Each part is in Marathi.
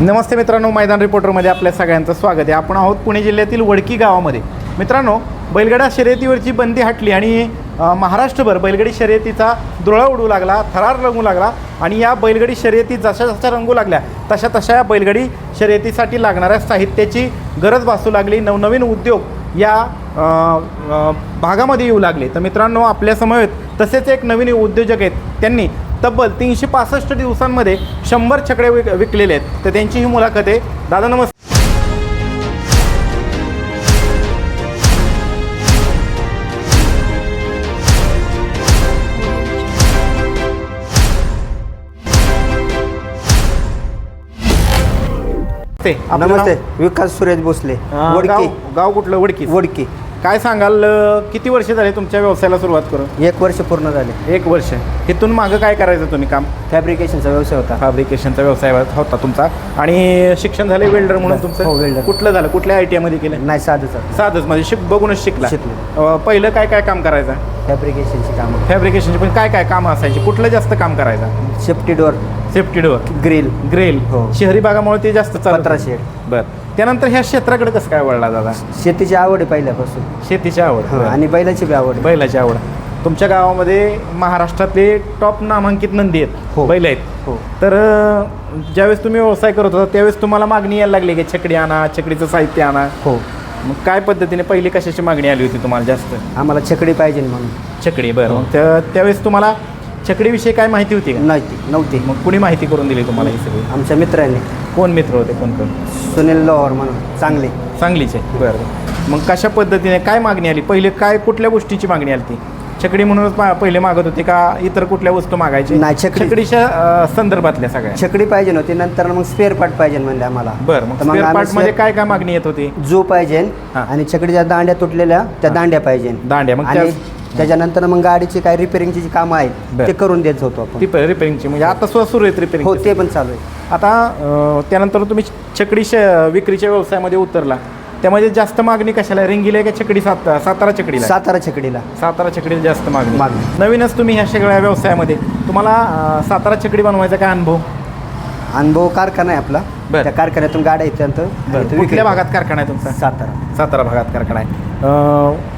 नमस्ते मित्रांनो मैदान रिपोर्टरमध्ये आपल्या सगळ्यांचं स्वागत आहे. आपण आहोत पुणे जिल्ह्यातील वडकी गावामध्ये. मित्रांनो बैलगडा शर्यतीवरची बंदी हटली आणि महाराष्ट्रभर बैलगडी शर्यतीचा दुळा उडू लागला थरार रंगू लागला आणि या बैलगडी शर्यती जशा जशा रंगू लागल्या तशा तशा या बैलगडी शर्यतीसाठी लागणाऱ्या साहित्याची गरज भासू लागली नवनवीन उद्योग या भागामध्ये येऊ लागले. तर मित्रांनो आपल्यासमवेत तसेच एक नवीन उद्योजक आहेत. त्यांनी तब्बल तीनशे पासष्ट दिवसांमध्ये शंभर छकडे विक विकलेले आहेत. तर त्यांची ही मुलाखत आहे. दादा नमस्ते. आपलं नमस्ते. नाव? विकास सुरेश भोसले. अं, वडकी. गाव गाव कुठलं? वडकी. वडकी. काय सांगाल अ, किती वर्ष झाले तुमच्या व्यवसायाला सुरुवात करून? एक वर्ष पूर्ण झाले. एक वर्ष. इथून मागं काय करायचं तुम्ही काम? फॅब्रिकेशनचा व्यवसाय होता. फॅब्रिकेशनचा व्यवसाय होता तुमचा. आणि शिक्षण झाले वेल्डर म्हणून हो, तुमचं? welder. कुठलं झालं? कुठल्या आय टी आयमध्ये केलं? नाही साधं साधं साधच. म्हणजे शिक बघूनच शिकला. शिकलो. अ, पहिलं काय काय काम करायचं? फॅब्रिकेशनची कामं. फॅब्रिकेशनची पण काय काय कामं असायची? कुठलं जास्त काम करायचं? Safety door safety door grill grill हो. शहरी भागामुळे ते जास्त चालत पत्रा शेड बर. त्यानंतर ह्या क्षेत्राकडे कसं काय वळला दादा? शेतीची आवड आहे पहिल्यापासून. शेतीची आवड. हो, बरं. आणि बैलाची बी आवड आहे. बैलाची आवड. तुमच्या गावामध्ये महाराष्ट्रातले टॉप नामांकित नंदी आहेत. हो. बैल आहेत. हो. तर अ, ज्यावेळेस तुम्ही व्यवसाय करत होता त्यावेळेस तुम्हाला मागणी यायला लागली की छकडी आणा छकडीचं साहित्य आणा. हो. मग काय पद्धतीने पहिली कशाची मागणी आली होती तुम्हाला जास्त? आम्हाला छकडी पाहिजे म्हणून. छकडी बरं. हो. मग त्या- त्यावेळेस तुम्हाला छकडीविषयी काय माहिती होती का? नव्हती नव्हती. मग कुणी माहिती करून दिली तुम्हाला ही सगळी? आमच्या मित्राने. कोण मित्र होते? कोण कोण? सुनील लोहर म्हणून. चांगले. सांगलीचे. बरं. मग कशा पद्धतीने काय मागणी आली? पहिले काय कुठल्या गोष्टीची मागणी आली ती? छकडी म्हणूनच पहिले मागत होते का इतर कुठल्या वस्तू मागायची? नाही, छकडी. छकडीच्या अ, संदर्भातल्या सगळ्या. छकडी पाहिजे नव्हती नंतर मग स्पेअर पार्ट पाहिजे म्हणले आम्हाला. बरं मग तर स्पेअर आम्ही पार्टमध्ये spare- काय काय मागणी येत होती? जो पाहिजे हा. आणि छकडीच्या दांड्या तुटलेल्या त्या. दांड्या पाहिजे. दांड्या, मग आणि त्या- त्याच्यानंतर मग गाडीची काय रिपेअरिंगची जी कामं आहेत. ते करून देत होतो ती आपण रिपेरिंगची म्हणजे आता सुद्धा सुरू आहेत रिपेरिंग हो ते पण चालू आहे आता त्यानंतर तुम्ही छकडी विक्रीच्या व्यवसायामध्ये उतरला त्यामध्ये जास्त मागणी कशाला? रिंगीला आहे का छकडी सात सातारा छकडीला? सातारा छकडीला सातारा छकडीला जास्त मागणी मागणी. नवीनच तुम्ही ह्या सगळ्या व्यवसायामध्ये तुम्हाला सातारा छकडी बनवायचा काय अनुभव अनुभव कारखाना आहे आपला. त्या कारखान्यातून गाड्या कुठल्या करतात. भागात कारखाना आहे तुमचा सातारा सातारा भागात कारखाना आहे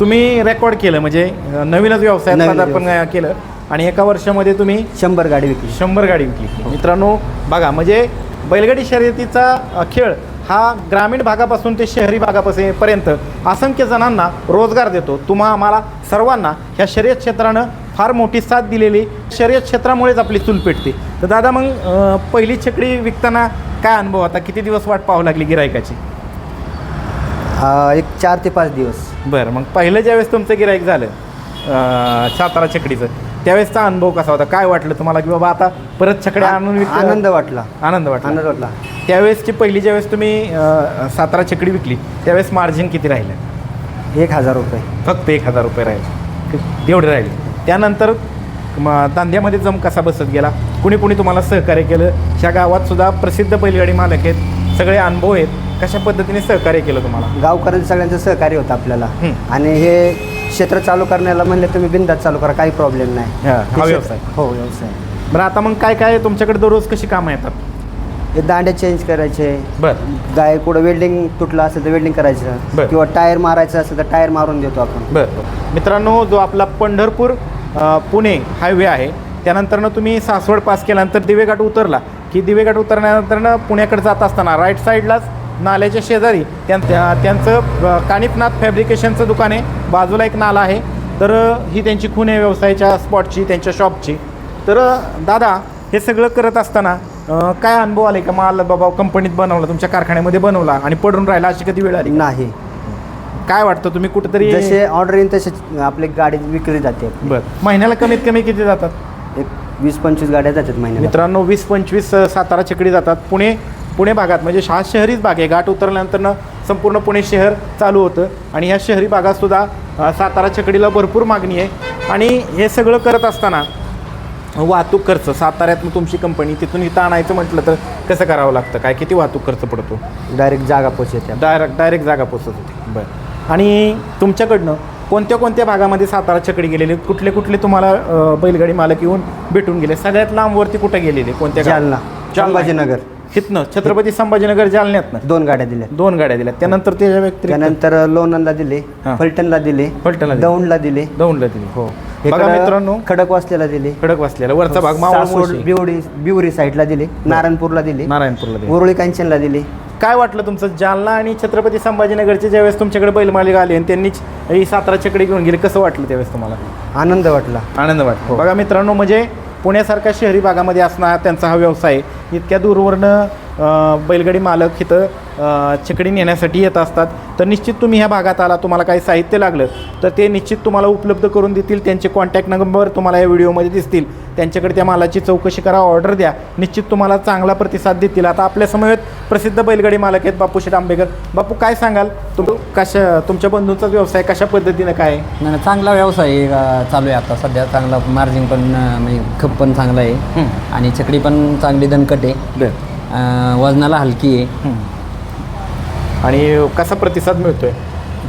तुम्ही रेकॉर्ड केलं म्हणजे अ, नवीनच व्यवसायात नवीन पदार्पण केलं आणि एका वर्षामध्ये तुम्ही शंभर गाडी विकली. शंभर गाडी विकली. मित्रांनो बघा म्हणजे बैलगाडी शर्यतीचा अ, खेळ हा ग्रामीण भागापासून ते शहरी भागापासून पर्यंत असंख्य जणांना रोजगार देतो. तुम्हा आम्हाला सर्वांना ह्या शर्यत क्षेत्रानं फार मोठी साथ दिलेली. शर्यत क्षेत्रामुळेच आपली चूल पेटते. तर दादा मग अ, पहिली छकडी विकताना काय अनुभव होता? किती दिवस वाट पाहावं लागली गिरायकाची? एक चार ते पाच दिवस. बरं मग पहिलं ज्यावेळेस तुमचं गिराईक झालं सातारा छकडीचं त्यावेळेसचा अनुभव कसा होता? काय वाटलं तुम्हाला की बाबा आता परत छकड्या आणून विक आनंद वाटला. आनंद वाटला. आनंद वाटला. त्यावेळेसची पहिली ज्यावेळेस तुम्ही अ, सातारा छकडी विकली त्यावेळेस मार्जिन किती राहिलं? एक हजार रुपये. फक्त एक हजार रुपये राहिले. तेवढे राहिले. त्यानंतर म जम कसा बसत गेला? कुणी कुणी तुम्हाला सहकार्य केलं? ह्या गावात सुद्धा प्रसिद्ध बैलगाडी मालक आहेत. सगळे अनुभव आहेत. कशा पद्धतीने सहकार्य केलं तुम्हाला? गावकऱ्यांचं सगळ्यांचं सहकार्य होतं आपल्याला. आणि हे क्षेत्र चालू करण्याला म्हणले तुम्ही बिंदात चालू करा काही प्रॉब्लेम नाही. हा, हा हे क्षेत्र- व्यवसाय. हो व्यवसाय. बरं आता मग काय काय तुमच्याकडे दररोज कशी कामं येतात? हे दांड्या चेंज करायचे. बरं. गाय कुठं वेल्डिंग तुटलं असेल तर वेल्डिंग बरं. करायचं किंवा टायर मारायचं असेल तर टायर मारून देतो आपण. बरं मित्रांनो जो आपला पंढरपूर अ, पुणे हायवे आहे त्यानंतरनं तुम्ही सासवड पास केल्यानंतर दिवेघाट उतरला. की दिवेघाट उतरल्यानंतरनं पुण्याकडे जात असताना राईट साईडलाच नाल्याच्या शेजारी त्यां त्या- त्यांचं अ, कानिफनाथ फॅब्रिकेशनचं दुकान आहे. बाजूला एक नाला आहे. तर ही त्यांची खून आहे व्यवसायाच्या स्पॉटची त्यांच्या शॉपची. तर दादा हे सगळं करत असताना काय अनुभव आले का? माल बाबा कंपनीत बनवला तुमच्या कारखान्यामध्ये बनवला आणि पडून राहिला अशी कधी वेळ आली? नाही. काय वाटतं? तुम्ही कुठेतरी जसे ऑर्डर येईल तसे आपली गाडी विकली जाते. बर. महिन्याला कमीत कमी किती जातात? एक वीस पंचवीस गाड्या जातात महिन्याला. मित्रांनो वीस पंचवीस सातारा चकडी जातात. पुणे पुणे भागात म्हणजे हा शहरीच भाग आहे. घाट उतरल्यानंतरनं संपूर्ण पुणे शहर चालू होतं. आणि ह्या शहरी भागातसुद्धा सातारा चकडीला भरपूर मागणी आहे. आणि हे सगळं करत असताना वाहतूक खर्च साताऱ्यात तुमची कंपनी तिथून इथं आणायचं म्हटलं तर कसं करावं लागतं? काय किती वाहतूक खर्च पडतो? डायरेक्ट जागा पोच येते डायरेक्ट डायरेक्ट जागा पोचत होती बरं. आणि तुमच्याकडनं कोणत्या कोणत्या भागामध्ये सातारा छकडी गेलेले? कुठले कुठले तुम्हाला बैलगाडी मालक येऊन भेटून गेले? सगळ्यात लांबवरती कुठे गेलेले? कोणत्या जालना. संभाजीनगर. हितनं छत्रपती संभाजीनगर जालन्यातनं. दोन गाड्या दिल्या. दोन गाड्या दिल्या. त्यानंतर त्याच्या व्यतिरिक्त त्यानंतर लोणंदला दिले हा. फलटणला दिले फलटणला दिले. दौंडला दिले. दौंडला दिली. हो. बघा मित्रांनो. खडक वासलेला दिले. खडक वाचलेला वरचा भाग मावळ सासवड, बिवडी बिवरी साईडला दिले. नारायणपूरला दिले. नारायणपूरला दिली. उरुळी कांचनला दिले. काय वाटलं तुमचं? जालना आणि छत्रपती संभाजीनगरचे ज्यावेळेस तुमच्याकडे बैलमालिका आली आणि त्यांनीच ही सातारा चकडी घेऊन गेली कसं वाटलं त्यावेळेस तुम्हाला? आनंद वाटला. आनंद वाटतो हो. बघा मित्रांनो म्हणजे पुण्यासारख्या शहरी भागामध्ये असणार त्यांचा हा व्यवसाय इतक्या दूरवरनं बैलगाडी मालक इथं छकडी नेण्यासाठी येत असतात. तर निश्चित तुम्ही ह्या भागात आला तुम्हाला काही साहित्य लागलं तर ते निश्चित तुम्हाला उपलब्ध करून देतील. त्यांचे कॉन्टॅक्ट नंबर तुम्हाला या व्हिडिओमध्ये दिसतील. त्यांच्याकडे त्या मालाची चौकशी करा ऑर्डर द्या. निश्चित तुम्हाला चांगला प्रतिसाद देतील. आता आपल्या समवेत प्रसिद्ध बैलगाडी मालक आहेत बापू शेठ आंबेकर. बापू काय सांगाल? तुम कशा तुमच्या बंधूंचा व्यवसाय कशा पद्धतीनं काय? नाही चांगला व्यवसाय चालू आहे आता. सध्या चांगला मार्जिन पण म्हणजे खप पण चांगला आहे. आणि चकडी पण चांगली दणकट आहे. अं, वजनाला हलकी आहे. आणि कसा प्रतिसाद मिळतोय?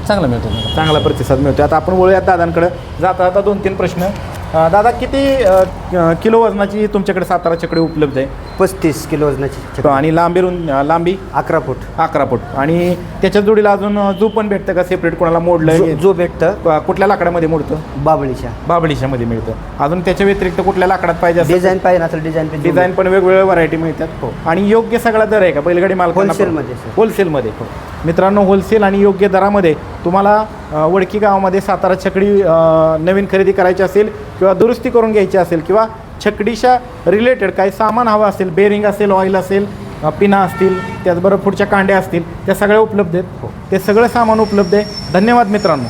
चांगला मिळतो मला. चांगला प्रतिसाद मिळतो आता आपण वळूयात दादांकडे. जाता जाता दोन तीन प्रश्न. दादा किती अं, किलो वजनाची तुमच्याकडे सातारा चकडे उपलब्ध आहे? पस्तीस किलो वजनाची. आणि लांबी रुंद अं, लांबी? अकरा फूट. अकरा फूट. आणि त्याच्या जोडीला अजून जू पण भेटतं का? सेपरेट कोणाला मोडलं जो- जो भेटतं. कुठल्या लाकडामध्ये मोडतं? बाबळीच्या बाबळीच्या मध्ये मिळतं. अजून त्याच्या व्यतिरिक्त कुठल्या लाकडात पाहिजे असेल डिझाईन पाहिजे असेल डिझाईन डिझाईन पण वेगवेगळ्या व्हरायटी मिळतात. हो. आणि योग्य सगळा दर आहे का? बैलगाडी मालकांना Wholesale-मध्ये, sir. होलसेलमध्ये मित्रांनो होलसेल आणि योग्य दरामध्ये तुम्हाला वडकी गावामध्ये सातारा छकडी नवीन खरेदी करायची असेल किंवा दुरुस्ती करून घ्यायची असेल किंवा छकडीच्या रिलेटेड काही सामान हवं असेल बेरिंग असेल ऑइल असेल पिना असतील त्याचबरोबर पुढच्या कांड्या असतील त्या सगळ्या उपलब्ध आहेत. ते सगळं सामान उपलब्ध आहे. धन्यवाद मित्रांनो.